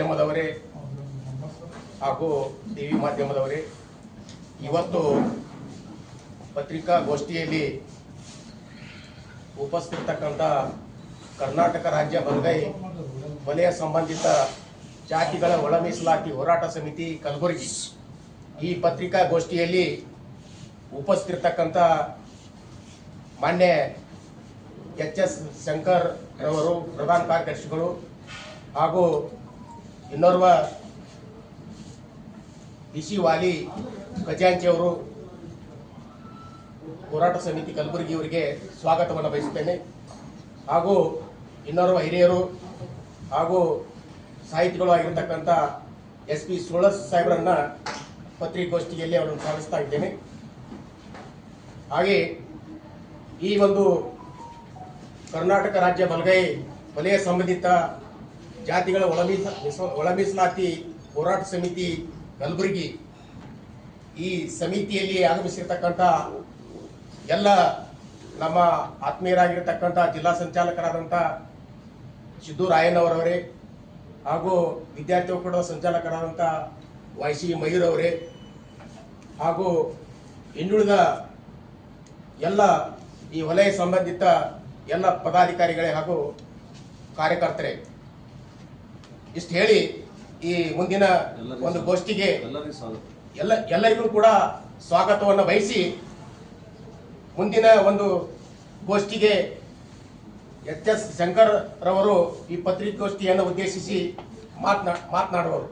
ಮಾಧ್ಯಮದವರೇ ಹಾಗೂ T V ಮಾಧ್ಯಮದವರೇ, ಇವತ್ತು ಪತ್ರಿಕಾಗೋಷ್ಠಿಯಲ್ಲಿ ಉಪಸ್ಥಿತಕ್ಕಂಥ ಕರ್ನಾಟಕ ರಾಜ್ಯ ಬಲಗೈ ವಲಯ ಸಂಬಂಧಿತ ಜಾತಿಗಳ ಒಳ ಮೀಸಲಾತಿ ಹೋರಾಟ ಸಮಿತಿ ಕಲಬುರಗಿ ಈ ಪತ್ರಿಕಾಗೋಷ್ಠಿಯಲ್ಲಿ ಉಪಸ್ಥಿತಕ್ಕಂಥ ಮಾನ್ಯ ಎಚ್ ಎಸ್ ಶಂಕರ್ ರವರು, ಪ್ರಧಾನ ಕಾರ್ಯದರ್ಶಿಗಳು ಹಾಗೂ ಇನ್ನೋರ್ವ ಬಿಸಿ ವಾಲಿ ಖಜಾಂಚಿಯವರು ಹೋರಾಟ ಸಮಿತಿ ಕಲಬುರಗಿ ಅವರಿಗೆ ಸ್ವಾಗತವನ್ನು ಬಯಸ್ತೇನೆ ಹಾಗೂ ಇನ್ನೋರ್ವ ಹಿರಿಯರು ಹಾಗೂ ಸಾಹಿತಿಗಳು ಆಗಿರ್ತಕ್ಕಂಥ ಎಸ್ ಪಿ ಸುಳಸ್ ಸಾಹೇಬರನ್ನ ಪತ್ರಿಕಾಗೋಷ್ಠಿಯಲ್ಲಿ ಅವರನ್ನು ಸ್ವಾಗತಿಸ್ತಾ ಇದ್ದೇನೆ. ಹಾಗೆ ಈ ಒಂದು ಕರ್ನಾಟಕ ರಾಜ್ಯ ಬಲಗೈ ವಲಯ ಸಂಬಂಧಿತ ಜಾತಿಗಳ ಒಳ ಒಳ ಹೋರಾಟ ಸಮಿತಿ ಕಲಬುರಗಿ ಈ ಸಮಿತಿಯಲ್ಲಿ ಆಗಮಿಸಿರ್ತಕ್ಕಂಥ ಎಲ್ಲ ನಮ್ಮ ಆತ್ಮೀಯರಾಗಿರ್ತಕ್ಕಂಥ ಜಿಲ್ಲಾ ಸಂಚಾಲಕರಾದಂಥ ಸಿದ್ದು ರಾಯಣ್ಣವರವರೇ ಹಾಗೂ ವಿದ್ಯಾರ್ಥಿ ಒಕ್ಕೂಟದ ಸಂಚಾಲಕರಾದಂಥ ವೈ ಸಿ ಮಯೂರ್ ಅವರೇ ಹಾಗೂ ಇನ್ನುಳಿದ ಎಲ್ಲ ಈ ವಲಯ ಸಂಬಂಧಿತ ಎಲ್ಲ ಪದಾಧಿಕಾರಿಗಳೇ ಹಾಗೂ ಕಾರ್ಯಕರ್ತರೇ. ಇಷ್ಟು ಹೇಳಿ ಈ ಮುಂದಿನ ಒಂದು ಗೋಷ್ಠಿಗೆ ಎಲ್ಲ ಎಲ್ಲರಿಗೂ ಕೂಡ ಸ್ವಾಗತವನ್ನು ಬಯಸಿ ಮುಂದಿನ ಒಂದು ಗೋಷ್ಠಿಗೆ ಎಚ್ ಎಸ್ ಶಂಕರ್ ರವರು ಈ ಪತ್ರಿಕಾಗೋಷ್ಠಿಯನ್ನು ಉದ್ದೇಶಿಸಿ ಮಾತನಾ ಮಾತನಾಡುವರು.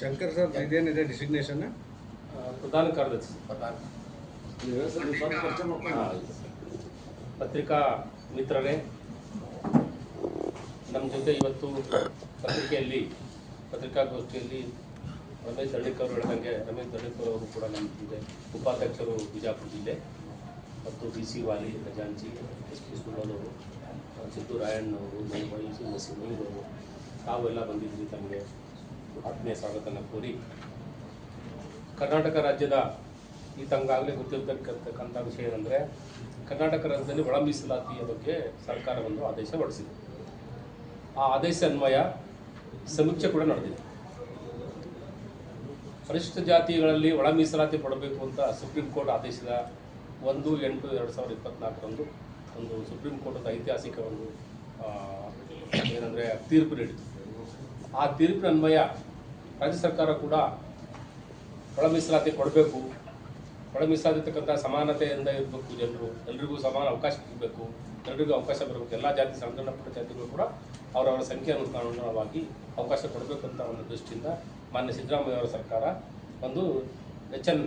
ಶಂಕರ್ ಸರ್ ಇದೇನಿದೆ ಡಿಸಿಗ್ನೇಷನ್ ಪ್ರಧಾನ ಕಾರ್ಯದರ್ಶಿ. ಪ್ರಧಾನ. ಪತ್ರಿಕಾ ಮಿತ್ರರೇ ನಮ್ಮ ಜೊತೆ ಇವತ್ತು ಪತ್ರಿಕೆಯಲ್ಲಿ, ಪತ್ರಿಕಾಗೋಷ್ಠಿಯಲ್ಲಿ ರಮೇಶ್ ದಳ್ಳಿಕರ್ ಹೇಳ್ದಂಗೆ ರಮೇಶ್ ದಳ್ಳಿಕರ್ ಅವರು ಕೂಡ ನಮ್ಮ ಜೊತೆ ಉಪಾಧ್ಯಕ್ಷರು ಬಿಜಾಪುರ ಜಿಲ್ಲೆ ಮತ್ತು ಬಿ ಸಿ ವಾಲಿ, ಖಜಾಂಚಿ, ಎಸ್ ಪಿ ಸುಳ್ಳದವರು ಸಿದ್ದು ರಾಯಣ್ಣವರು ವೈ ಸಿ ನರಸಿಂಹಯ್ಯನವರು ತಾವೆಲ್ಲ ಬಂದಿದ್ದೀವಿ ತಮಗೆ ಆತ್ಮೀಯ ಸ್ವಾಗತನ ಕೋರಿ. ಕರ್ನಾಟಕ ರಾಜ್ಯದ ಈ ತಮಗಾಗಲೇ ಗೊತ್ತಿರತಕ್ಕಂಥ ವಿಷಯ ಏನಂದರೆ, ಕರ್ನಾಟಕ ರಾಜ್ಯದಲ್ಲಿ ಒಳ ಮೀಸಲಾತಿಯ ಬಗ್ಗೆ ಸರ್ಕಾರ ಆದೇಶ ಹೊರಡಿಸಿದೆ. ಆ ಆದೇಶ ಅನ್ವಯ ಸಮೀಕ್ಷೆ ಕೂಡ ನಡೆದಿದೆ. ಪರಿಶಿಷ್ಟ ಜಾತಿಗಳಲ್ಲಿ ಒಳ ಮೀಸಲಾತಿ ಕೊಡಬೇಕು ಅಂತ ಸುಪ್ರೀಂ ಕೋರ್ಟ್ ಆದೇಶದ ಒಂದು, ಎಂಟು, ಎರಡು ಸಾವಿರದ ಇಪ್ಪತ್ನಾಲ್ಕರಂದು ಒಂದು ಸುಪ್ರೀಂ ಕೋರ್ಟದ ಐತಿಹಾಸಿಕ ಒಂದು ಏನಂದರೆ ತೀರ್ಪು ನೀಡಿತು. ಆ ತೀರ್ಪಿನ ಅನ್ವಯ ರಾಜ್ಯ ಸರ್ಕಾರ ಕೂಡ ಒಳ ಮೀಸಲಾತಿ ಕೊಡಬೇಕು. ಒಳ ಮೀಸಲಾತಿರ್ತಕ್ಕಂಥ ಸಮಾನತೆಯಿಂದ ಇರಬೇಕು ಜನರು. ಎಲ್ರಿಗೂ ಸಮಾನ ಅವಕಾಶ ಸಿಗಬೇಕು. ಎಲ್ರಿಗೂ ಅವಕಾಶ ಬರಬೇಕು. ಎಲ್ಲ ಜಾತಿ ಸಣ್ಣ ಸಣ್ಣ ಜಾತಿಗಳು ಕೂಡ ಅವರವರ ಸಂಖ್ಯೆ ಅನುಸಾರವಾಗಿ ಅವಕಾಶ ಕೊಡಬೇಕಂತ ಒಂದು ದೃಷ್ಟಿಯಿಂದ ಮಾನ್ಯ ಸಿದ್ದರಾಮಯ್ಯ ಅವರ ಸರ್ಕಾರ ಒಂದು H N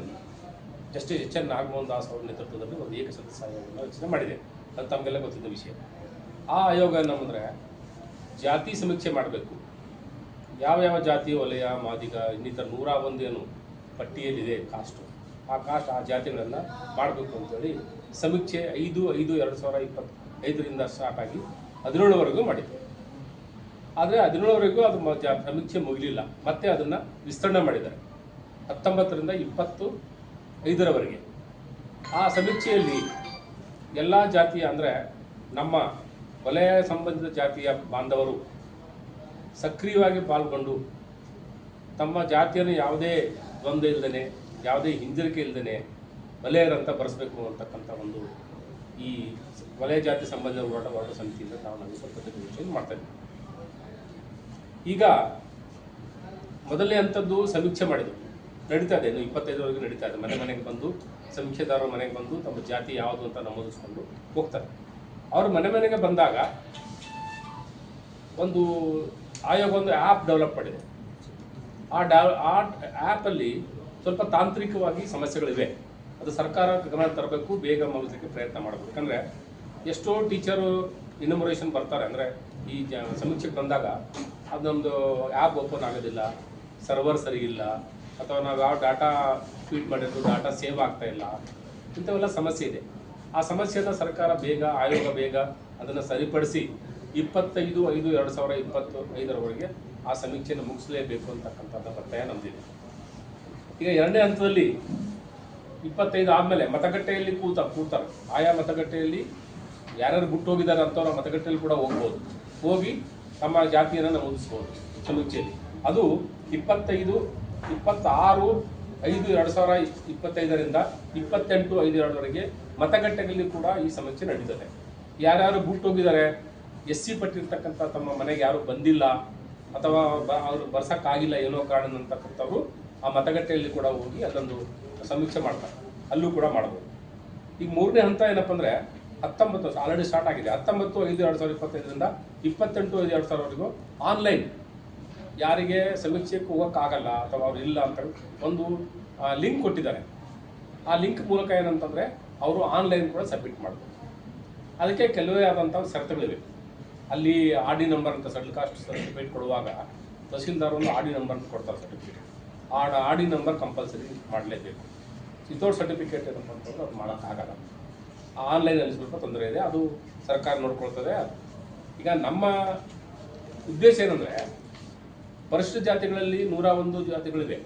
justice H N Nagamohan Das ಅವರ ನೇತೃತ್ವದಲ್ಲಿ ಒಂದು ಏಕಸದಸ್ಯ ಆಯೋಗವನ್ನು ರಚನೆ ಮಾಡಿದೆ. ಅದು ತಮಗೆಲ್ಲ ಗೊತ್ತಿದ್ದ ವಿಷಯ. ಆ ಆಯೋಗ ಏನಂದರೆ ಜಾತಿ ಸಮೀಕ್ಷೆ ಮಾಡಬೇಕು. ಯಾವ ಯಾವ ಜಾತಿ ವಲಯ, ಮಾದಿಗ, ಇನ್ನಿತರ ನೂರ ಒಂದೇನು ಪಟ್ಟಿಯಲ್ಲಿದೆ ಕಾಸ್ಟು. ಆ ಕಾಸ್ಟ್ ಆ ಜಾತಿಗಳನ್ನು ಮಾಡಬೇಕು ಅಂತೇಳಿ ಸಮೀಕ್ಷೆ ಐದು ಐದು ಎರಡು ಸಾವಿರ ಇಪ್ಪತ್ತು ಐದರಿಂದ ಸ್ಟಾರ್ಟ್ ಆಗಿ ಹದಿನೇಳವರೆಗೂ ಮಾಡಿತ್ತು ಆದರೆ ಹದಿನೇಳವರೆಗೂ ಅದು ಸಮೀಕ್ಷೆ ಮುಗಿಲಿಲ್ಲ. ಮತ್ತೆ ಅದನ್ನು ವಿಸ್ತರಣೆ ಮಾಡಿದ್ದಾರೆ. ಹತ್ತೊಂಬತ್ತರಿಂದ ಇಪ್ಪತ್ತು ಐದರವರೆಗೆ. ಆ ಸಮೀಕ್ಷೆಯಲ್ಲಿ ಎಲ್ಲ ಜಾತಿಯ ಅಂದರೆ ನಮ್ಮ ವಲಯ ಸಂಬಂಧಿತ ಜಾತಿಯ ಬಾಂಧವರು ಸಕ್ರಿಯವಾಗಿ ಪಾಲ್ಗೊಂಡು ತಮ್ಮ ಜಾತಿಯನ್ನು ಯಾವುದೇ ದ್ವಂದ್ವ ಇಲ್ಲದೇ ಯಾವುದೇ ಹಿಂಜರಿಕೆ ಇಲ್ಲದೇ ವಲಯರಂತ ಬರೆಸಬೇಕು ಅಂತಕ್ಕಂಥ ಒಂದು ಈ ವಲಯ ಜಾತಿ ಸಂಬಂಧ ಹೋರಾಟ ಹೋರಾಟ ಸಮಿತಿಯಿಂದ ನಾವು ಸ್ವಲ್ಪ ಮಾಡ್ತಾ ಇದ್ದೀವಿ ಈಗ ಮೊದಲನೇ ಅಂಥದ್ದು ಸಮೀಕ್ಷೆ ಮಾಡಿದ್ರು. ನಡೀತಾ ಇದೆ, ಇನ್ನು ಇಪ್ಪತ್ತೈದರವರೆಗೂ ನಡೀತಾ ಇದೆ. ಮನೆ ಮನೆಗೆ ಬಂದು, ಸಮೀಕ್ಷೆದಾರರ ಮನೆಗೆ ಬಂದು, ತಮ್ಮ ಜಾತಿ ಯಾವುದು ಅಂತ ನಮೂದಿಸ್ಕೊಂಡು ಹೋಗ್ತಾರೆ. ಅವರು ಮನೆ ಮನೆಗೆ ಬಂದಾಗ ಒಂದು ಆಯೋಗ ಒಂದು ಆ್ಯಪ್ ಡೆವಲಪ್ ಮಾಡಿದೆ. ಆ ಡ ಆ ಆ್ಯಪಲ್ಲಿ ಸ್ವಲ್ಪ ತಾಂತ್ರಿಕವಾಗಿ ಸಮಸ್ಯೆಗಳಿವೆ. ಅದು ಸರ್ಕಾರ ಗಮನ ತರಬೇಕು, ಬೇಗ ಮುಗಿಸ್ಲಿಕ್ಕೆ ಪ್ರಯತ್ನ ಮಾಡಬೇಕು. ಯಾಕಂದರೆ ಎಷ್ಟೋ ಟೀಚರು ಇನಮರೇಷನ್ ಬರ್ತಾರೆ. ಅಂದರೆ ಈ ಜ ಸಮೀಕ್ಷೆಗೆ ಬಂದಾಗ ಅದು ಆ್ಯಪ್ ಓಪನ್ ಆಗೋದಿಲ್ಲ, ಸರ್ವರ್ ಸರಿ ಇಲ್ಲ, ಅಥವಾ ನಾವು ಯಾವ ಡಾಟಾ ಫೀಡ್ ಮಾಡಿದ್ರು ಡಾಟಾ ಸೇವ್ ಆಗ್ತಾ ಇಲ್ಲ, ಇಂಥವೆಲ್ಲ ಸಮಸ್ಯೆ ಇದೆ. ಆ ಸಮಸ್ಯೆನ ಸರ್ಕಾರ ಬೇಗ, ಆಯೋಗ ಬೇಗ ಅದನ್ನು ಸರಿಪಡಿಸಿ ಇಪ್ಪತ್ತೈದು, ಐದು, ಎರಡು ಸಾವಿರ ಇಪ್ಪತ್ತು, ಐದರವರೆಗೆ ಆ ಸಮೀಕ್ಷೆಯನ್ನು ಮುಗಿಸಲೇಬೇಕು ಅಂತಕ್ಕಂಥದ್ದು ಒತ್ತಾಯ ನಮ್ದಿದೆ. ಈಗ ಎರಡನೇ ಹಂತದಲ್ಲಿ ಇಪ್ಪತ್ತೈದು ಆದಮೇಲೆ ಮತಗಟ್ಟೆಯಲ್ಲಿ ಕೂತ ಕೂಡ್ತಾರೆ ಆಯಾ ಮತಗಟ್ಟೆಯಲ್ಲಿ ಯಾರ್ಯಾರು ಬಿಟ್ಟು ಹೋಗಿದ್ದಾರೆ ಅಂತವ್ರ ಮತಗಟ್ಟೆಯಲ್ಲಿ ಕೂಡ ಹೋಗ್ಬೋದು. ಹೋಗಿ ತಮ್ಮ ಜಾತಿಯನ್ನು ನಮೂದಿಸ್ಬೋದು. ಸಮೀಕ್ಷೆಯಲ್ಲಿ ಅದು ಇಪ್ಪತ್ತೈದು, ಇಪ್ಪತ್ತಾರು, ಐದು, ಎರಡು ಸಾವಿರ ಇಪ್ಪತ್ತೈದರಿಂದ ಇಪ್ಪತ್ತೆಂಟು, ಐದು, ಎರಡರವರೆಗೆ ಮತಗಟ್ಟೆಗಳಲ್ಲಿ ಕೂಡ ಈ ಸಮಸ್ಯೆ ನಡೀತದೆ. ಯಾರ್ಯಾರು ಬಿಟ್ಟು ಹೋಗಿದ್ದಾರೆ ಎಸ್ ಸಿ ಪಟ್ಟಿರ್ತಕ್ಕಂಥ ತಮ್ಮ ಮನೆಗೆ ಯಾರು ಬಂದಿಲ್ಲ, ಅಥವಾ ಅವರು ಬರ್ಸೋಕ್ಕಾಗಿಲ್ಲ, ಏನೋ ಕಾರಣ ಅಂತಕ್ಕಂಥವ್ರು ಆ ಮತಗಟ್ಟೆಯಲ್ಲಿ ಕೂಡ ಹೋಗಿ ಅಲ್ಲೊಂದು ಸಮೀಕ್ಷೆ ಮಾಡ್ತಾರೆ. ಅಲ್ಲೂ ಕೂಡ ಮಾಡ್ಬೋದು. ಈಗ ಮೂರನೇ ಹಂತ ಏನಪ್ಪ ಅಂದರೆ ಹತ್ತೊಂಬತ್ತು ಆಲ್ರೆಡಿ ಸ್ಟಾರ್ಟ್ ಆಗಿದೆ. ಹತ್ತೊಂಬತ್ತು, ಐದು, ಎರಡು ಸಾವಿರದ ಇಪ್ಪತ್ತೈದರಿಂದ ಇಪ್ಪತ್ತೆಂಟು, ಐದು, ಎರಡು ಸಾವಿರವರೆಗೂ ಆನ್ಲೈನ್ ಯಾರಿಗೆ ಸಮೀಕ್ಷೆಗೆ ಹೋಗೋಕ್ಕಾಗಲ್ಲ ಅಥವಾ ಅವ್ರು ಇಲ್ಲ ಅಂತ ಒಂದು ಲಿಂಕ್ ಕೊಟ್ಟಿದ್ದಾರೆ. ಆ ಲಿಂಕ್ ಮೂಲಕ ಏನಂತಂದ್ರೆ ಅವರು ಆನ್ಲೈನ್ ಕೂಡ ಸಬ್ಮಿಟ್ ಮಾಡ್ಬೋದು. ಅದಕ್ಕೆ ಕೆಲವೇ ಆದಂಥ ಷರತ್ತುಗಳಿವೆ ಅಲ್ಲಿ ಆರ್ ಡಿ ನಂಬರ್ ಅಂತ ಸೆಟ್ಲ್ ಕಾಸ್ಟ್ ಸರ್ಟಿಫಿಕೇಟ್ ಕೊಡುವಾಗ ತಹಸೀಲ್ದಾರ್ ಒಂದು ಆರ್ ಡಿ ನಂಬರ್ ಅಂತ ಕೊಡ್ತಾರೆ ಸರ್ಟಿಫಿಕೇಟ್ ಆ ಆಡಿ ನಂಬರ್ ಕಂಪಲ್ಸರಿ ಮಾಡಲೇಬೇಕು. ವಿತೌಟ್ ಸರ್ಟಿಫಿಕೇಟ್ ಏನಪ್ಪ ಅಂತಂದ್ರೆ ಅದು ಮಾಡೋಕ್ಕಾಗಲ್ಲ ಆನ್ಲೈನಲ್ಲಿ ಸ್ವಲ್ಪ ತೊಂದರೆ ಇದೆ, ಅದು ಸರ್ಕಾರ ನೋಡ್ಕೊಳ್ತದೆ. ಈಗ ನಮ್ಮ ಉದ್ದೇಶ ಏನಂದರೆ ಪರಿಶಿಷ್ಟ ಜಾತಿಗಳಲ್ಲಿ ನೂರ ಒಂದು ಜಾತಿಗಳಿವೆ.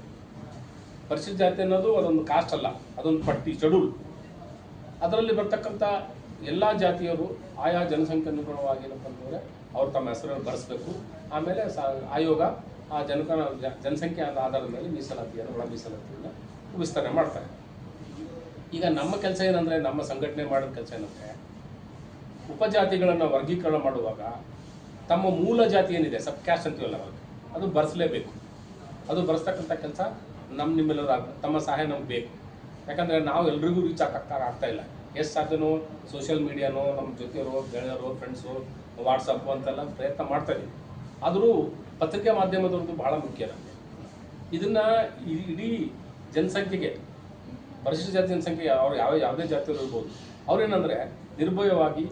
ಪರಿಶಿಷ್ಟ ಜಾತಿ ಅನ್ನೋದು ಅದೊಂದು ಕಾಸ್ಟ್ ಅಲ್ಲ, ಅದೊಂದು ಪಟ್ಟಿ, ಶೆಡ್ಯೂಲ್. ಅದರಲ್ಲಿ ಬರ್ತಕ್ಕಂಥ ಎಲ್ಲ ಜಾತಿಯವರು ಆಯಾ ಜನಸಂಖ್ಯೆ ಅನುಗುಣವಾಗಿ ಏನಪ್ಪ ಅಂತಂದರೆ ಅವ್ರು ತಮ್ಮ ಹೆಸರನ್ನು ಬರೆಸ್ಬೇಕು. ಆಮೇಲೆ ಸ, ಆಯೋಗ ಆ ಜನಕ ಜನಸಂಖ್ಯೆ ಆಧಾರದ ಮೇಲೆ ಮೀಸಲಾತಿಯನ್ನು ಒಳ ಮೀಸಲಾತಿಯನ್ನು ವಿಸ್ತರಣೆ ಮಾಡ್ತಾರೆ. ಈಗ ನಮ್ಮ ಕೆಲಸ ಏನಂದರೆ ನಮ್ಮ ಸಂಘಟನೆ ಮಾಡಿದ ಕೆಲಸ ಏನಂದರೆ ಉಪಜಾತಿಗಳನ್ನು ವರ್ಗೀಕರಣ ಮಾಡುವಾಗ ತಮ್ಮ ಮೂಲ ಜಾತಿ ಏನಿದೆ, ಸಬ್ ಕ್ಯಾಸ್ಟ್ ಅಂತೀವಲ್ಲ ಅವಾಗ ಅದು ಬರೆಸಲೇಬೇಕು. ಅದು ಬರೆಸ್ತಕ್ಕಂಥ ಕೆಲಸ ನಮ್ಮ ನಿಮ್ಮೆಲ್ಲರೂ ತಮ್ಮ ಸಹಾಯ ನಮ್ಗೆ ಬೇಕು. ಯಾಕಂದರೆ ನಾವು ಎಲ್ರಿಗೂ ರೀಚ್ ಆಗ್ತಾ ಆಗ್ತಾ ಇಲ್ಲ. ಎಷ್ಟು ಸಾಧ್ಯನೋ ಸೋಷಿಯಲ್ ಮೀಡಿಯಾನೋ ನಮ್ಮ ಜೊತೆಯವರು, ಗೆಳೆಯರು ಫ್ರೆಂಡ್ಸು ವಾಟ್ಸಪ್ಪು ಅಂತೆಲ್ಲ ಪ್ರಯತ್ನ ಮಾಡ್ತಾ ಇದೀವಿ. ಆದರೂ ಪತ್ರಿಕೆ ಮಾಧ್ಯಮದವ್ರದ್ದು ಬಹಳ ಮುಖ್ಯ ನಮಗೆ. ಇದನ್ನು ಇಡೀ ಜನಸಂಖ್ಯೆಗೆ, ಪರಿಶಿಷ್ಟ ಜಾತಿ ಜನಸಂಖ್ಯೆ ಅವ್ರು ಯಾವ, ಯಾವುದೇ ಜಾತಿಯವರು ಇರ್ಬೋದು, ಅವ್ರೇನಂದರೆ ನಿರ್ಭಯವಾಗಿ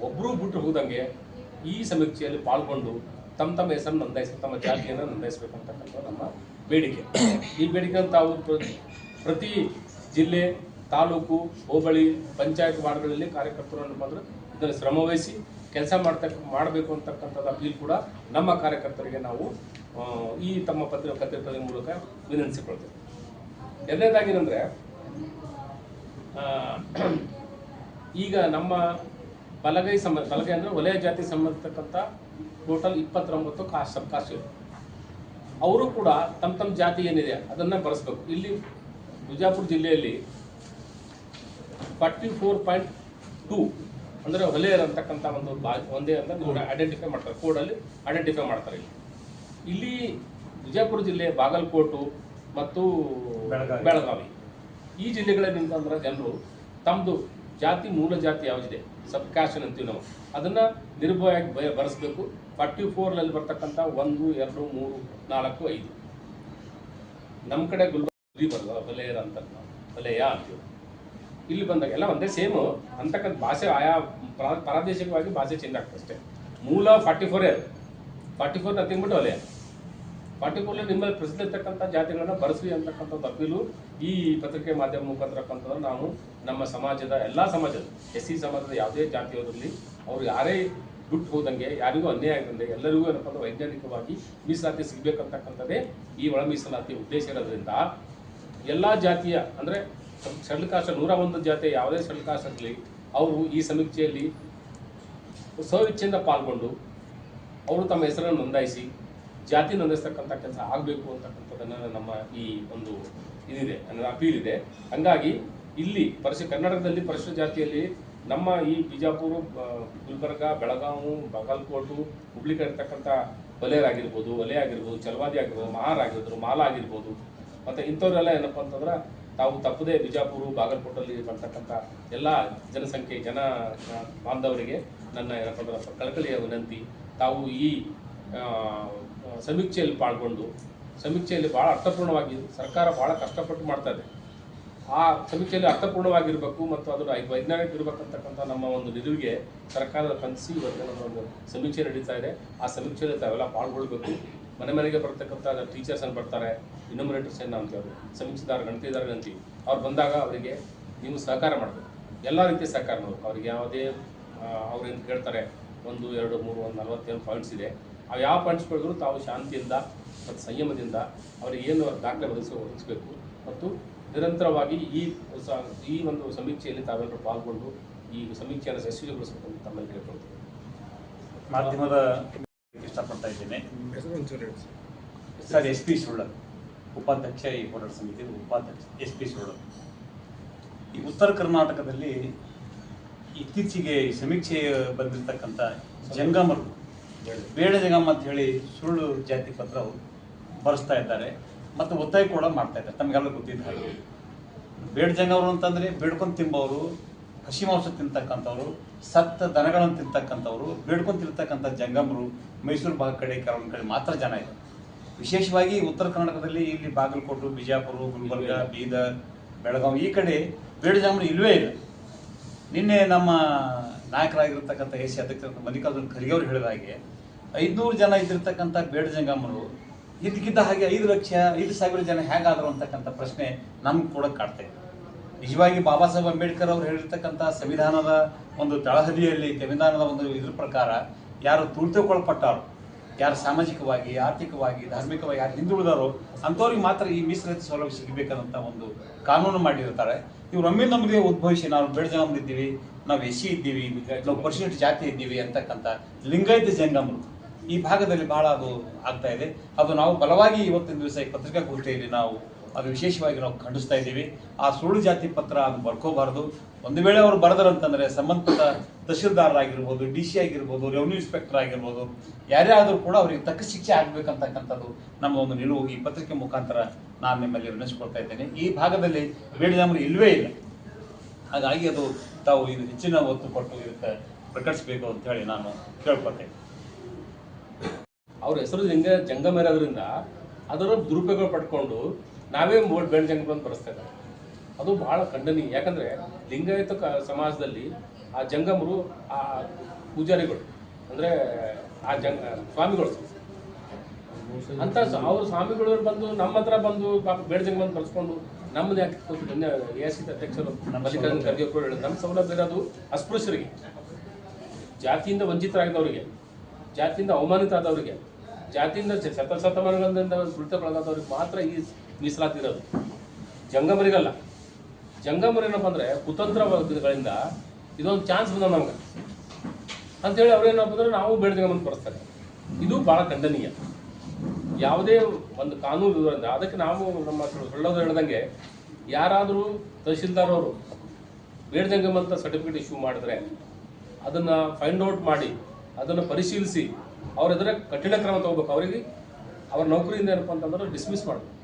ಒಬ್ಬರೂ ಬಿಟ್ಟು ಹೋದಂಗೆ ಈ ಸಮೀಕ್ಷೆಯಲ್ಲಿ ಪಾಲ್ಗೊಂಡು ತಮ್ಮ ತಮ್ಮ ಹೆಸರನ್ನು ನೋಂದಾಯಿಸಿ, ತಮ್ಮ ಜಾತಿಯನ್ನು ನೋಂದಾಯಿಸಬೇಕಂತಕ್ಕಂಥ ನಮ್ಮ ಬೇಡಿಕೆ. ಈ ಬೇಡಿಕೆಯನ್ನು ತಾವು ಪ್ರ- ಪ್ರತಿ ಜಿಲ್ಲೆ, ತಾಲೂಕು, ಹೋಬಳಿ, ಪಂಚಾಯತ್ ವಾರ್ಡ್ಗಳಲ್ಲಿ ಕಾರ್ಯಕರ್ತರು ಬಂದರೆ ಇದನ್ನು ಶ್ರಮವಹಿಸಿ ಕೆಲಸ ಮಾಡ್ತಕ್ಕ ಮಾಡಬೇಕು ಅಂತಕ್ಕಂಥದ್ದು ಅಪೀಲ್ ಕೂಡ ನಮ್ಮ ಕಾರ್ಯಕರ್ತರಿಗೆ ನಾವು ಈ ತಮ್ಮ ಪತ್ರ ಪತ್ರಿಕೆಗಳ ಮೂಲಕ ವಿನಂತಿಸಿಕೊಳ್ತೇವೆ. ಎರಡನೇದಾಗಿ ಏನಂದರೆ ಈಗ ನಮ್ಮ ಬಲಗೈ ಸಂಬಂಧ ಬಲಗೈ ಅಂದರೆ ವಲಯ ಜಾತಿ ಸಂಬಂಧತಕ್ಕಂಥ ಟೋಟಲ್ ಇಪ್ಪತ್ತೊಂಬತ್ತು ಕಾಸ್ಟ್ ಕಾಸ್ಟ್ ಅವರು ಕೂಡ ತಮ್ಮ ತಮ್ಮ ಜಾತಿ ಏನಿದೆ ಅದನ್ನು ಬಳಸ್ಬೇಕು. ಇಲ್ಲಿ ಬಿಜಾಪುರ ಜಿಲ್ಲೆಯಲ್ಲಿ ಫಾರ್ಟಿ ಫೋರ್ ಪಾಯಿಂಟ್ ಟೂ ಅಂದರೆ ಒಲೆ ಅಂತಕ್ಕಂಥ ಒಂದು ಬಾ ಒಂದೇ ಅಂತ ಐಡೆಂಟಿಫೈ ಮಾಡ್ತಾರೆ. ಕೋಡಲ್ಲಿ ಐಡೆಂಟಿಫೈ ಮಾಡ್ತಾರೆ ಇಲ್ಲಿ. ಇಲ್ಲಿ ವಿಜಯಪುರ ಜಿಲ್ಲೆ ಬಾಗಲಕೋಟು ಮತ್ತು ಬೆಳಗಾವಿ. ಬೆಳಗಾವಿ. ಈ ಜಿಲ್ಲೆಗಳಲ್ಲಿ ಅಂತಂದ್ರೆ ಜನರು ತಮ್ಮದು ಜಾತಿ ಮೂಲ ಜಾತಿ ಯಾವುದಿದೆ? ಸಬ್ ಕ್ಯಾಶನ್ ಅಂತೀವಿ ನಾವು. ಅದನ್ನು ನಿರ್ಭಯವಾಗಿ ಬಯ ಬರೆಸ್ಬೇಕು. ಫಾರ್ಟಿ ಫೋರ್ನಲ್ಲಿ ಬರ್ತಕ್ಕಂಥ ಒಂದು ಎರಡು ಮೂರು ನಾಲ್ಕು ಐದು. ನಮ್ಮ ಕಡೆ ಗುಲ್ಬರ್ಗ ವಲಯರ ಅಂತ ನಾವು. ವಲಯ ಅಂತೀವಿ. ಇಲ್ಲಿ ಬಂದಾಗ ಎಲ್ಲ ಒಂದೇ ಸೇಮು ಅಂತಕ್ಕಂಥ ಭಾಷೆ ಆಯಾ ಪ್ರಾ- ಪ್ರಾದೇಶಿಕವಾಗಿ ಭಾಷೆ ಚೇಂಜ್ ಆಗ್ತದೆ ಅಷ್ಟೇ. ಮೂಲ forty four forty four nothing ಬಿಟ್ಟು ವಲಯ ಫಾರ್ಟಿ ಫೋರ್ಲಿ ನಿಮ್ಮಲ್ಲಿ ಪ್ರಸಿದ್ಧ ಇರ್ತಕ್ಕಂಥ ಜಾತಿಗಳನ್ನ ಬರೆಸಿ ಅಂತಕ್ಕಂಥದ್ದು ಅಪೀಲು ಈ ಪತ್ರಿಕೆ ಮಾಧ್ಯಮ ಮುಖಾಂತರ ಅಂತಂದ್ರೆ ನಾವು ನಮ್ಮ ಸಮಾಜದ, ಎಲ್ಲ ಸಮಾಜದ ಎಸ್ ಸಿ ಸಮಾಜದ ಯಾವುದೇ ಜಾತಿಯವರಲ್ಲಿ ಅವ್ರು ಯಾರೇ ಬಿಟ್ಟು ಹೋದಂಗೆ, ಯಾರಿಗೂ ಅನ್ಯಾಯ ಆಗದಂಗೆ ಎಲ್ಲರಿಗೂ ಏನಪ್ಪ ಅಂದ್ರೆ ವೈಜ್ಞಾನಿಕವಾಗಿ ಮೀಸಲಾತಿ ಸಿಗಬೇಕಂತಕ್ಕಂಥದ್ದೇ ಈ ಒಳ ಮೀಸಲಾತಿ ಉದ್ದೇಶ ಇರೋದ್ರಿಂದ ಎಲ್ಲ ಜಾತಿಯ ಅಂದರೆ ಶೆಡ್ಲ್ ಕಾಸ್ಟ್ ನೂರ ಒಂದು ಜಾತಿಯ ಯಾವುದೇ ಶೆಡ್ಲ್ ಆಗಲಿ ಅವರು ಈ ಸಮೀಕ್ಷೆಯಲ್ಲಿ ಸ್ವಇಚ್ಛೆಯಿಂದ ಪಾಲ್ಗೊಂಡು ಅವರು ತಮ್ಮ ಹೆಸರನ್ನು ನೋಂದಾಯಿಸಿ ಜಾತಿ ನೋಂದಾಯಿಸ್ತಕ್ಕಂಥ ಕೆಲಸ ಆಗಬೇಕು ಅಂತಕ್ಕಂಥದ್ದನ್ನು ನಮ್ಮ ಈ ಒಂದು ಇದಿದೆ, ಅಂದರೆ ಅಪೀಲ್ ಇದೆ. ಹಂಗಾಗಿ ಇಲ್ಲಿ ಪರಿಶು ಕರ್ನಾಟಕದಲ್ಲಿ ಪರಿಶಿಷ್ಟ ಜಾತಿಯಲ್ಲಿ ನಮ್ಮ ಈ ಬಿಜಾಪುರ ಗುಲ್ಬರ್ಗ, ಬೆಳಗಾವಿ, ಬಾಗಲಕೋಟು ಹುಬ್ಳಿ ಕಡೆ ಇರ್ತಕ್ಕಂಥ ಆಗಿರ್ಬೋದು ವಲಯ ಆಗಿರ್ಬೋದು, ಚಲವಾದಿ ಆಗಿರ್ಬೋದು ಮಹಾರ್ ಆಗಿರ್ಬೋದು ಮಾಲ ಆಗಿರ್ಬೋದು, ಮತ್ತು ಇಂಥವರೆಲ್ಲ ಏನಪ್ಪ ಅಂತಂದ್ರೆ ತಾವು ತಪ್ಪದೇ ಬಿಜಾಪುರ ಬಾಗಲಕೋಟಲ್ಲಿ ಬರ್ತಕ್ಕಂಥ ಎಲ್ಲ ಜನಸಂಖ್ಯೆ, ಜನ ಬಾಂಧವರಿಗೆ ನನ್ನ ಕಳಕಳಿಯ ವಿನಂತಿ. ತಾವು ಈ ಸಮೀಕ್ಷೆಯಲ್ಲಿ ಪಾಲ್ಗೊಂಡು, ಸಮೀಕ್ಷೆಯಲ್ಲಿ ಭಾಳ ಅರ್ಥಪೂರ್ಣವಾಗಿ, ಸರ್ಕಾರ ಭಾಳ ಕಷ್ಟಪಟ್ಟು ಮಾಡ್ತಾ ಇದೆ. ಆ ಸಮೀಕ್ಷೆಯಲ್ಲಿ ಅರ್ಥಪೂರ್ಣವಾಗಿರಬೇಕು ಮತ್ತು ಅದರ ವೈಜ್ಞಾನಿಕ ಇರಬೇಕಂತಕ್ಕಂಥ ನಮ್ಮ ಒಂದು ನಿಲುವಿಗೆ ಸರ್ಕಾರದ ಕನಸಿ ಇವತ್ತಿನ ಒಂದು ಸಮೀಕ್ಷೆ ನಡೀತಾ ಇದೆ. ಆ ಸಮೀಕ್ಷೆಯಲ್ಲಿ ತಾವೆಲ್ಲ ಪಾಲ್ಗೊಳ್ಬೇಕು. ಮನೆ ಮನೆಗೆ ಬರ್ತಕ್ಕಂಥ ಟೀಚರ್ಸ್ ಅನ್ನು ಬರ್ತಾರೆ ಇನ್ಯುಮರೇಟರ್ಸ್ ಏನು ಅಂತೀವಿ ಸಮೀಕ್ಷೆದಾರ ಗಣತಿದಾರ ಅಂತೀವಿ ಅವ್ರು ಬಂದಾಗ ಅವರಿಗೆ ನೀವು ಸಹಕಾರ ಮಾಡಬೇಕು. ಎಲ್ಲ ರೀತಿಯ ಸಹಕಾರ ಮಾಡಬೇಕು ಅವ್ರಿಗೆ ಯಾವುದೇ ಅವ್ರೇನು ಕೇಳ್ತಾರೆ, ಒಂದು, ಎರಡು, ಮೂರು, ಒಂದು, ನಲವತ್ತೇಳು ಪಾಯಿಂಟ್ಸ್ ಇದೆ. ಅವು ಯಾವ ಪಾಯಿಂಟ್ಸ್ ಬೆಳೆದ್ರು ತಾವು ಶಾಂತಿಯಿಂದ ಮತ್ತು ಸಂಯಮದಿಂದ ಅವರಿಗೆ ಏನು ದಾಖಲೆ ಒದಗಿಸಿ, ಒದಗಿಸಬೇಕು. ಮತ್ತು ನಿರಂತರವಾಗಿ ಈ ಈ ಒಂದು ಸಮೀಕ್ಷೆಯಲ್ಲಿ ತಾವೆಲ್ಲರೂ ಪಾಲ್ಗೊಂಡು ಈ ಸಮೀಕ್ಷೆಯನ್ನು ಯಶಸ್ವಿಗೊಳಿಸಬೇಕು ಅಂತ ತಮ್ಮಲ್ಲಿ ಕೇಳ್ಕೊಳ್ತೀವಿ ಮಾಧ್ಯಮದ ಇಷ್ಟಪಡ್ತಾ ಇದ್ದೇನೆ. ಸರ್. ಎಸ್ ಪಿ ಸುಳ್ಳನ್ ಉಪಾಧ್ಯಕ್ಷ ಈ ಹೋರಾಟ ಸಮಿತಿ ಉಪಾಧ್ಯಕ್ಷ ಎಸ್ ಪಿ ಸುಳ್ಳನ್ ಈ ಉತ್ತರ ಕರ್ನಾಟಕದಲ್ಲಿ ಇತ್ತೀಚೆಗೆ ಈ ಸಮೀಕ್ಷೆ ಬಂದಿರತಕ್ಕಂಥ ಜಂಗಮರು ಬೇಡ ಜಂಗಮ ಅಂತ ಹೇಳಿ ಸುಳ್ಳು ಜಾತಿ ಪತ್ರ ಬರೆಸ್ತಾ ಇದ್ದಾರೆ. ಮತ್ತು ಒತ್ತಾಯ ಕೂಡ ಮಾಡ್ತಾ ಇದ್ದಾರೆ. ತಮಗೆಲ್ಲ ಗೊತ್ತಿದ್ದ ಹಾಗೆ ಬೇಡ ಜಂಗಮರು ಅಂತಂದ್ರೆ ಬೇಡ್ಕೊಂಡು ತಿಂಬವರು ಹಸಿ ಮಾಂಸ ತಿಂತಕ್ಕಂಥವ್ರು ಸತ್ತ ದನಗಳನ್ನು ತಿಂತಕ್ಕಂಥವ್ರು ಬೇಡ್ಕೊಂಡು ತಿಂತಕ್ಕಂಥ ಜಂಗಮರು ಮೈಸೂರು ಭಾಗ ಕಡೆ ಕೆಲವೊಂದು ಕಡೆ ಮಾತ್ರ ಜನ ಇದೆ ವಿಶೇಷವಾಗಿ ಉತ್ತರ ಕರ್ನಾಟಕದಲ್ಲಿ ಇಲ್ಲಿ ಬಾಗಲಕೋಟು, ಬಿಜಾಪುರ, ಗುಲ್ಬರ್ಗ, ಬೀದರ್ ಬೆಳಗಾವಿ ಈ ಕಡೆ ಬೇಡ ಜಾಮೂನು ಇಲ್ವೇ ಇಲ್ಲ. ನಿನ್ನೆ ನಮ್ಮ ನಾಯಕರಾಗಿರ್ತಕ್ಕಂಥ ಎಸ್ ಸಿ ಅಧ್ಯಕ್ಷರ ಮಲ್ಲಿಕಾರ್ಜುನ ಖರ್ಗೆ ಅವರು ಹೇಳಿದ ಹಾಗೆ ಐದುನೂರು ಜನ ಇದ್ದಿರ್ತಕ್ಕಂಥ ಬೇಡ ಜಂಗಮರು ಇದಕ್ಕಿದ್ದ ಹಾಗೆ ಐದು ಲಕ್ಷ, ಐದು ಸಾವಿರ ಜನ ಹೇಗಾದರು ಅಂತಕ್ಕಂಥ ಪ್ರಶ್ನೆ ನಮ್ಗೆ ಕೂಡ ಕಾಡ್ತಾ ನಿಜವಾಗಿ ಬಾಬಾ ಸಾಹೇಬ್ ಅಂಬೇಡ್ಕರ್ ಅವರು ಹೇಳಿರ್ತಕ್ಕಂಥ ಸಂವಿಧಾನದ ಒಂದು ತಳಹದಿಯಲ್ಲಿ ಸಂವಿಧಾನದ ಒಂದು ಇದ್ರ ಪ್ರಕಾರ ಯಾರು ತುಳಿತುಕೊಳ್ಪಟ್ಟಾರೋ, ಯಾರು ಸಾಮಾಜಿಕವಾಗಿ, ಆರ್ಥಿಕವಾಗಿ, ಧಾರ್ಮಿಕವಾಗಿ, ಯಾರು ಹಿಂದುಳಿದಾರೋ, ಅಂಥವ್ರಿಗೆ ಮಾತ್ರ ಈ ಮೀಸಲಾತಿ ಸೌಲಭ್ಯ ಸಿಗಬೇಕಾದಂಥ ಒಂದು ಕಾನೂನು ಮಾಡಿರ್ತಾರೆ. ಇವ್ರು ಒಮ್ಮೆ ನಮಗೆ ಉದ್ಭವಿಸಿ, ನಾವು ಬೆಳೆದ ನಮ್ದಿದ್ದೀವಿ ನಾವು ಎಸ್ ಸಿ ಇದ್ದೀವಿ, ನಾವು ಪರ್ಸೆಂಟ್ ಜಾತಿ ಇದ್ದೀವಿ ಅಂತಕ್ಕಂಥ ಲಿಂಗಾಯತ ಜಂಗಮರು. ಈ ಭಾಗದಲ್ಲಿ ಬಹಳ ಅದು ಆಗ್ತಾ ಇದೆ. ಅದು ನಾವು ಬಲವಾಗಿ ಇವತ್ತಿನ ದಿವಸ ಈ ಪತ್ರಿಕಾಗೋಷ್ಠಿಯಲ್ಲಿ ನಾವು ಅದು ವಿಶೇಷವಾಗಿ ನಾವು ಖಂಡಿಸ್ತಾ ಇದ್ದೀವಿ. ಆ ಸುಳ್ಳು ಜಾತಿ ಪತ್ರ ಅದು ಬರ್ಕೋಬಾರ್ದು. ಒಂದು ವೇಳೆ ಅವರು ಬರೆದರಂತಂದ್ರೆ ಸಂಬಂಧಪಟ್ಟ ತಹಶೀಲ್ದಾರರಾಗಿರ್ಬೋದು, ಡಿ ಸಿ ಆಗಿರ್ಬೋದು, ರೆವಿನ್ಯೂ ಇನ್ಸ್ಪೆಕ್ಟರ್ ಆಗಿರ್ಬೋದು ಯಾರೇ ಆದರೂ ಕೂಡ ಅವರಿಗೆ ತಕ್ಕ ಶಿಕ್ಷೆ ಆಗ್ಬೇಕಂತಕ್ಕಂಥದ್ದು ನಮ್ಮ ಒಂದು ನಿಲುವು ಈ ಪತ್ರಿಕೆ ಮುಖಾಂತರ ನಾನು ನಿಮ್ಮಲ್ಲಿ ವಿನಿಸ್ಕೊಳ್ತಾ ಇದ್ದೇನೆ. ಈ ಭಾಗದಲ್ಲಿ ಬೇಡಿದವರು ಇಲ್ವೇ ಇಲ್ಲ. ಹಾಗಾಗಿ ಅದು ತಾವು ಇದು ಹೆಚ್ಚಿನ ಒತ್ತು ಕೊಟ್ಟು ಇದಕ್ಕೆ ಪ್ರಕಟಿಸಬೇಕು ಅಂತ ಹೇಳಿ ನಾನು ಕೇಳ್ಕೊತೇನೆ ಅವ್ರ ಹೆಸರು ಜಂಗ ಜಂಗಮ ಇರೋದ್ರಿಂದ ಅದರ ದುರುಪಯೋಗ ಪಡ್ಕೊಂಡು ನಾವೇ ಮೋಡ್ ಬೇಡ ಬಂದು ಬರೆಸ್ತಾ ಇದ್ದಾರೆ. ಅದು ಬಹಳ ಖಂಡನೀಯ. ಯಾಕಂದ್ರೆ ಲಿಂಗಾಯತ ಕ- ಸಮಾಜದಲ್ಲಿ ಆ ಜಂಗಮರು ಆ ಪೂಜಾರಿಗಳು ಅಂದ್ರೆ ಆ ಜಂಗ ಸ್ವಾಮಿಗಳು. ಅಂತ ಅವರು ಸ್ವಾಮಿಗಳು ಬಂದು ನಮ್ಮ ಹತ್ರ ಬಂದು ಪಾಪ ಬೇಡ ಜಂಗಮ ಅಂತ ಬರ್ಸ್ಕೊಂಡು ನಮ್ಮದು ಯಾಕೆ ಎ ಎಸ್ ಅಧ್ಯಕ್ಷರು ಮಲ್ಲಿಕಾರ್ಜುನ ಖರ್ಗೆ ಅವರು ಹೇಳಿದ್ರು. ನಮ್ಮ ಸೌಲಭ್ಯ ಇರೋದು ಅಸ್ಪೃಶ್ಯರಿಗೆ ಜಾತಿಯಿಂದ ವಂಚಿತರಾಗಿದ್ದವರಿಗೆ ಜಾತಿಯಿಂದ ಅವಮಾನಿತ ಆದವರಿಗೆ ಜಾತಿಯಿಂದ ಶತ ಶತಮಾನಗಳಿಂದ ತುಳಿತಗೊಳಗಾದವ್ರಿಗೆ ಮಾತ್ರ ಈ ಮೀಸಲಾತಿ ಇರೋದು ಜಂಗಮರಿಗಲ್ಲ. ಜಂಗಮರಿ ಏನಪ್ಪ ಅಂದ್ರೆ ಕುತಂತ್ರಗಳಿಂದ ಇದೊಂದು ಚಾನ್ಸ್ ಬಂದ ನಮ್ಗೆ. ಅಂತೇಳಿ ಅವ್ರೇನಪ್ಪ ಅಂದ್ರೆ ನಾವು ಬೇಡ ಬರ್ಸ್ತಾರೆ ಇದು ಬಹಳ ಖಂಡನೀಯ. ಯಾವುದೇ ಒಂದು ಕಾನೂನು ಇರೋದ್ರಿಂದ ಅದಕ್ಕೆ ನಾವು ನಮ್ಮ ಸೊಳ್ಳೋದು ಹೇಳ್ದಂಗೆ ಯಾರಾದರೂ ತಹಶೀಲ್ದಾರ್ ಅವರು ಅಂತ ಸರ್ಟಿಫಿಕೇಟ್ ಇಶ್ಯೂ ಮಾಡಿದ್ರೆ ಅದನ್ನು ಫೈಂಡ್ ಔಟ್ ಮಾಡಿ, ಅದನ್ನು ಪರಿಶೀಲಿಸಿ, ಅವ್ರ ಕಠಿಣ ಕ್ರಮ ತಗೋಬೇಕು. ಅವರಿಗೆ ಅವ್ರ ನೌಕರಿಯಿಂದ ಏನಪ್ಪ ಅಂತಂದ್ರೆ ಡಿಸ್ಮಿಸ್ ಮಾಡಬೇಕು.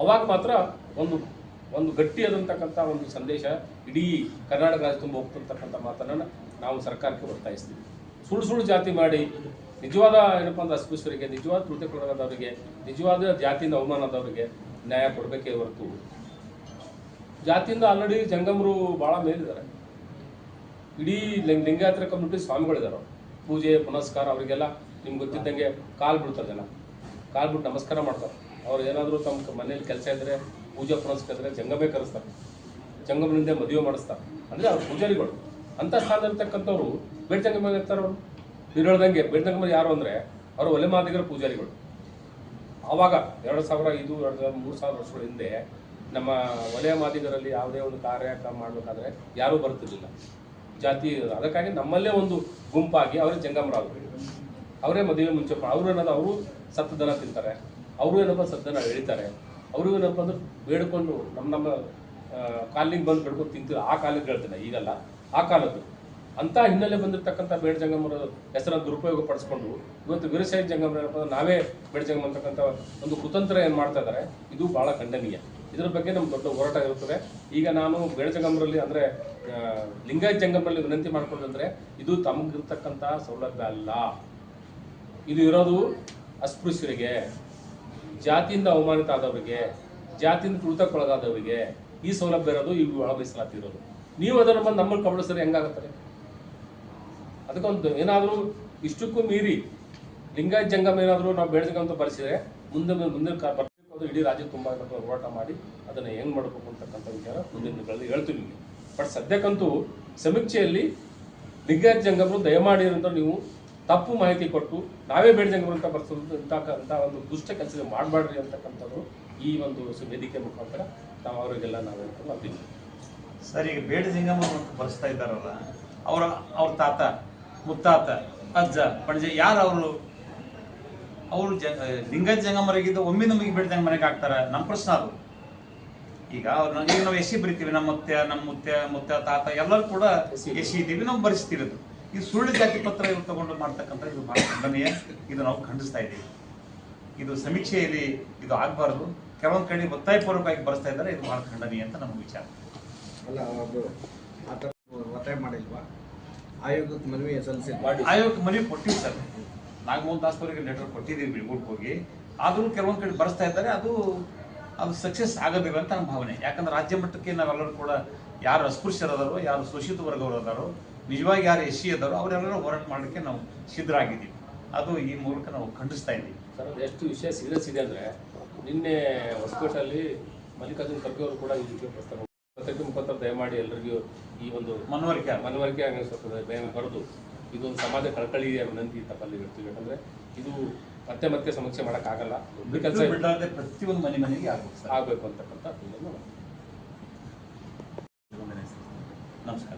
ಅವಾಗ ಮಾತ್ರ ಒಂದು ಒಂದು ಗಟ್ಟಿಯಾದಂತಕ್ಕಂಥ ಒಂದು ಸಂದೇಶ ಇಡೀ ಕರ್ನಾಟಕ ರಾಜ್ಯ ತುಂಬ ಹೋಗ್ತಿರ್ತಕ್ಕಂಥ ಮಾತನ್ನ ನಾವು ಸರ್ಕಾರಕ್ಕೆ ಒತ್ತಾಯಿಸ್ತೀವಿ. ಸುಳ್ಳು ಸುಳ್ಳು ಜಾತಿ ಮಾಡಿ, ನಿಜವಾದ ಏನಪ್ಪ ಅಂದ್ರೆ ಅಸ್ಪೃಶ್ಯರಿಗೆ, ನಿಜವಾದ ತುಳಿತಕ್ಕೊಳಗಾದವರಿಗೆ ನಿಜವಾದ ಜಾತಿಯಿಂದ ಅವಮಾನದವರಿಗೆ ನ್ಯಾಯ ಕೊಡಬೇಕೇ ಹೊರತು ಜಾತಿಯಿಂದ ಆಲ್ರೆಡಿ ಜಂಗಮರು ಭಾಳ ಮೇಲಿದ್ದಾರೆ. ಇಡೀ ಲಿಂಗ, ಲಿಂಗಾಯತರ ಕಮ್ಯುನಿಟಿ ಸ್ವಾಮಿಗಳಿದ್ದಾರೆ. ಪೂಜೆ, ಪುನಸ್ಕಾರ ಅವರಿಗೆಲ್ಲ ನಿಮ್ಗೆ ಗೊತ್ತಿದ್ದಂಗೆ ಕಾಲು ಬಿಡ್ತಾರೆ ಜನ. ಕಾಲು ಬಿಟ್ಟು ನಮಸ್ಕಾರ ಮಾಡ್ತಾರೆ. ಅವ್ರು ಏನಾದರೂ ತಮ್ಮ ಮನೇಲಿ ಕೆಲಸ ಇದ್ದರೆ ಪೂಜಾ ಪುನಸ್ಕಾರ ಇದ್ದರೆ ಜಂಗಮೇ ಕರೆಸ್ತಾರೆ. ಜಂಗಮನಿಂದ ಮದುವೆ ಮಾಡಿಸ್ತಾರೆ. ಅಂದರೆ ಅವ್ರ ಪೂಜಾರಿಗಳು. ಅಂಥ ಸ್ಥಾನದಲ್ಲಿರ್ತಕ್ಕಂಥವ್ರು ಬೇಡ್ಜಂಗಮ ಇರ್ತಾರೆ ಅವರು. ನೀವು ಹೇಳ್ದಂಗೆ ಯಾರು ಅಂದರೆ ಅವರು ಒಲೆ ಮಾದಿಗರ ಪೂಜಾರಿಗಳು. ಆವಾಗ ಎರಡು ಸಾವಿರ ಐದು, ಎರಡು ಸಾವಿರ ಮೂರು ಸಾವಿರ ವರ್ಷಗಳ ಹಿಂದೆ ನಮ್ಮ ವಲಯ ಮಾದಿಗರಲ್ಲಿ ಯಾವುದೇ ಒಂದು ಕಾರ್ಯಕ್ರಮ ಮಾಡಬೇಕಾದ್ರೆ ಯಾರೂ ಬರ್ತಿರ್ಲಿಲ್ಲ ಜಾತಿ, ಅದಕ್ಕಾಗಿ ನಮ್ಮಲ್ಲೇ ಒಂದು ಗುಂಪಾಗಿ ಅವರೇ ಜಂಗಮರಾದ್ರು. ಅವರೇ ಮದುವೆ ಮುಂಚೆ ಅವರು ಏನಾದ್ರು, ಅವರು ಸತ್ತು ದನ ತಿಂತಾರೆ. ಅವರು ಏನಪ್ಪ ಸದ್ದನ ಎಳಿತಾರೆ ಅವರು ಏನಪ್ಪ ಅಂದ್ರೆ ಬೇಡ್ಕೊಂಡು ನಮ್ಮ ನಮ್ಮ ಕಾಲಿಗೆ ಬಂದು ಬೇಡ್ಕೊಂಡು ತಿಂತೀವಿ. ಆ ಕಾಲಕ್ಕೆ ಹೇಳ್ತೇನೆ ಈಗಲ್ಲ. ಆ ಕಾಲದ್ದು. ಅಂತ ಹಿನ್ನೆಲೆ ಬಂದಿರತಕ್ಕಂಥ ಬೇಡ ಜಂಗಮರ ಹೆಸರನ್ನು ದುರುಪಯೋಗ ಪಡಿಸ್ಕೊಂಡು, ಇವತ್ತು ವೀರಶೈವ ಜಂಗಮರ ಏನಪ್ಪ ಅಂದ್ರೆ ನಾವೇ ಬೇಡ ಜಂಗಮ ಅಂತಕ್ಕಂಥ ಒಂದು ಕುತಂತ್ರ ಏನು ಮಾಡ್ತಾ ಇದ್ದಾರೆ ಇದು ಬಹಳ ಖಂಡನೀಯ. ಇದರ ಬಗ್ಗೆ ನಮ್ಮ ದೊಡ್ಡ ಹೋರಾಟ ಇರುತ್ತದೆ. ಈಗ ನಾನು ಬೇಡ ಜಂಗಮರಲ್ಲಿ ಅಂದರೆ ಲಿಂಗಾಯತ್ ಜಂಗಮರಲ್ಲಿ ವಿನಂತಿ ಮಾಡ್ಕೊಂಡ್ರೆ ಇದು ತಮಗಿರ್ತಕ್ಕಂಥ ಸೌಲಭ್ಯ ಅಲ್ಲ. ಇದು ಇರೋದು ಅಸ್ಪೃಶ್ಯರಿಗೆ. ಜಾತಿಯಿಂದ ಅವಮಾನಿತ ಆದವರಿಗೆ ಜಾತಿಯಿಂದ ತುಳಿತಕ್ಕೊಳಗಾದವರಿಗೆ ಈ ಸೌಲಭ್ಯ ಇರೋದು ಇವು ಒಳ ನೀವು ಅದನ್ನು ಬಂದು ನಮ್ಮಲ್ಲಿ ಕಬಳಿಸಿದ್ರೆ ಹೆಂಗಾಗುತ್ತದೆ? ಅದಕ್ಕೊಂದು ಏನಾದರೂ ಇಷ್ಟಕ್ಕೂ ಮೀರಿ ಲಿಂಗಾಯತ್ ಜಂಗಮ ಏನಾದರೂ ನಾವು ಬೆಳೆಸ್ಕೊಂತ ಬರೆಸಿದ್ರೆ ಮುಂದೆ ಮುಂದಿನ ಬರಬೇಕು ಇಡೀ ರಾಜ್ಯ ತುಂಬ ಹೋರಾಟ ಮಾಡಿ ಅದನ್ನು ಹೆಂಗೆ ಮಾಡಬೇಕು ಅಂತಕ್ಕಂಥ ವಿಚಾರ ಮುಂದಿನ ದಿನಗಳಲ್ಲಿ ಹೇಳ್ತೀವಿ ಬಟ್ ಸದ್ಯಕ್ಕಂತೂ ಸಮೀಕ್ಷೆಯಲ್ಲಿ ಲಿಂಗಾಯತ್ ಜಂಗಮರು ದಯಮಾಡಿ ನೀವು ತಪ್ಪು ಮಾಹಿತಿ ಕೊಟ್ಟು ನಾವೇ ಬೇಡ ಜಂಗಮರು ಅಂತ ಬರ್ಸೋದು ಒಂದು ದುಷ್ಟ ಕೆಲಸ ಮಾಡಬೇಡ್ರಿ ಅಂತಕ್ಕಂಥದ್ದು ಈ ಒಂದು ವೇದಿಕೆ ಮುಖಾಂತರ ನಾವು ಅವರಿಗೆಲ್ಲ ನಾವು ಹೇಳ್ಕೊಂಡು ಸರ್ ಈಗ ಬೇಡ ಸಿಂಗಮ್ಮ ಅಂತ ಬರೆಸ್ತಾ ಇದ್ದಾರಲ್ಲ ಅವರ ಅವ್ರ ತಾತ ಮುತ್ತಾತ ಅಜ್ಜ ಪಣಜ ಯಾರು ಅವರು? ಅವರು ಜ ಲಿಂಗಜ್ ಜಂಗಮರಿಗಿದ್ದು ಒಮ್ಮೆ ನಮಗೆ ಬೇಡ ಮನೆಗೆ ಹಾಕ್ತಾರೆ ನಮ್ಮ ಪ್ರಶ್ನ ಅದು. ಈಗ ಅವ್ರು ಈಗ ನಾವು ಎಸಿ ಬರಿತೀವಿ ನಮ್ಮ ಮುತ್ಯ ನಮ್ಮ ಮುತ್ಯ ಮುತ್ಯ ತಾತ ಎಲ್ಲರೂ ಕೂಡ ಎಸಿ ಇದ್ದೀವಿ ನಾವು ಬರೆಸ್ತೀವಿ ಅದು ಈ ಸುಳ್ಳು ಜಾತಿ ಪತ್ರ ಇವ್ರು ತಗೊಂಡು ಮಾಡ್ತಕ್ಕಂಥ ಇದು ಬಹಳ ಖಂಡನೆಯ ಇದು ನಾವು ಖಂಡಿಸ್ತಾ ಇದ್ದೀವಿ. ಇದು ಸಮೀಕ್ಷೆಯಲ್ಲಿ ಇದು ಆಗಬಾರ್ದು. ಕೆಲವೊಂದು ಕಡೆ ಒತ್ತಾಯಪೂರ್ವಕವಾಗಿ ಬರೆಸ್ತಾ ಇದ್ದಾರೆ ಇದು ಬಹಳ ಖಂಡನೀಯ ಅಂತ ನಮ್ಮ ವಿಚಾರ. ಅಲ್ಲ ಅದು ಆ ಥರ ಒತ್ತಾಯ ಮಾಡಿಲ್ವಾ? ಆಯೋಗಕ್ಕೆ ಮನವಿ ಸಲ್ಲಿಸಿ ಆಯೋಗಕ್ಕೆ ಮನವಿ ಕೊಟ್ಟಿವಿ ಸರ್. ನಾಗಮೋಹನ್ ದಾಸ್ ಅವರಿಗೆ ಲೆಟರ್ ಕೊಟ್ಟಿದ್ದೀವಿ ಬಿಳ್ಗೂಡ್ಗೆ ಹೋಗಿ. ಆದರೂ ಕೆಲವೊಂದು ಕಡೆ ಬರೆಸ್ತಾ ಇದ್ದಾರೆ ಅದು ಅದು ಸಕ್ಸಸ್ ಆಗೋದಿಲ್ಲ ಅಂತ ನಮ್ಮ ಭಾವನೆ. ಯಾಕಂದ್ರೆ ರಾಜ್ಯ ಮಟ್ಟಕ್ಕೆ ನಾವೆಲ್ಲರೂ ಕೂಡ ಯಾರು ಅಸ್ಪೃಶ್ಯರದಾರೋ ಯಾರು ಶೋಷಿತ ವರ್ಗವರು ಅದಾರೋ ನಿಜವಾಗಿ ಯಾರು ಎಸ್ ಸಿ ಇದ್ದಾರೋ ಅವರೆಲ್ಲರೂ ಹೋರಾಟ ಮಾಡೋಕ್ಕೆ ನಾವು ಸಿದ್ಧರಾಗಿದ್ದೀವಿ. ಅದು ಈ ಮೂಲಕ ನಾವು ಖಂಡಿಸ್ತಾ ಇದ್ದೀವಿ. ಸರ್ ಎಷ್ಟು ವಿಷಯ ಸೀರಿಯಸ್ ಇದೆ ಅಂದರೆ ನಿನ್ನೆ ಹೊಸಕೋಟಲ್ಲಿ ಮಲ್ಲಿಕಾರ್ಜುನ್ ಖರ್ಗೆ ಅವರು ಕೂಡ ಈ ವಿಷಯ ಪ್ರಸ್ತಾಪ ಪತ್ರಿಕೆ ಮುಖಾಂತರ ದಯಮಾಡಿ ಎಲ್ಲರಿಗೂ ಈ ಒಂದು ಮನವರಿಕೆ. ಮನವರಿಕೆ ಆಗಿಸ್ತದೆ ದಯ ಬರೆದು ಇದೊಂದು ಸಮಾಜ ಕಳಕಳಿ ವಿನಂತಿ ತಪ್ಪಲ್ಲಿ ಇರ್ತೀವಿ. ಯಾಕಂದರೆ ಇದು ಮತ್ತೆ ಮತ್ತೆ ಸಮಸ್ಯೆ ಮಾಡೋಕ್ಕಾಗಲ್ಲ. ಕೆಲಸ ಬಿಡಲಾರ್ದೆ ಪ್ರತಿಯೊಂದು ಮನೆ ಮನೆಗೆ ಆಗಬೇಕು ಆಗಬೇಕು ಅಂತಕ್ಕಂಥ ನಮಸ್ಕಾರ.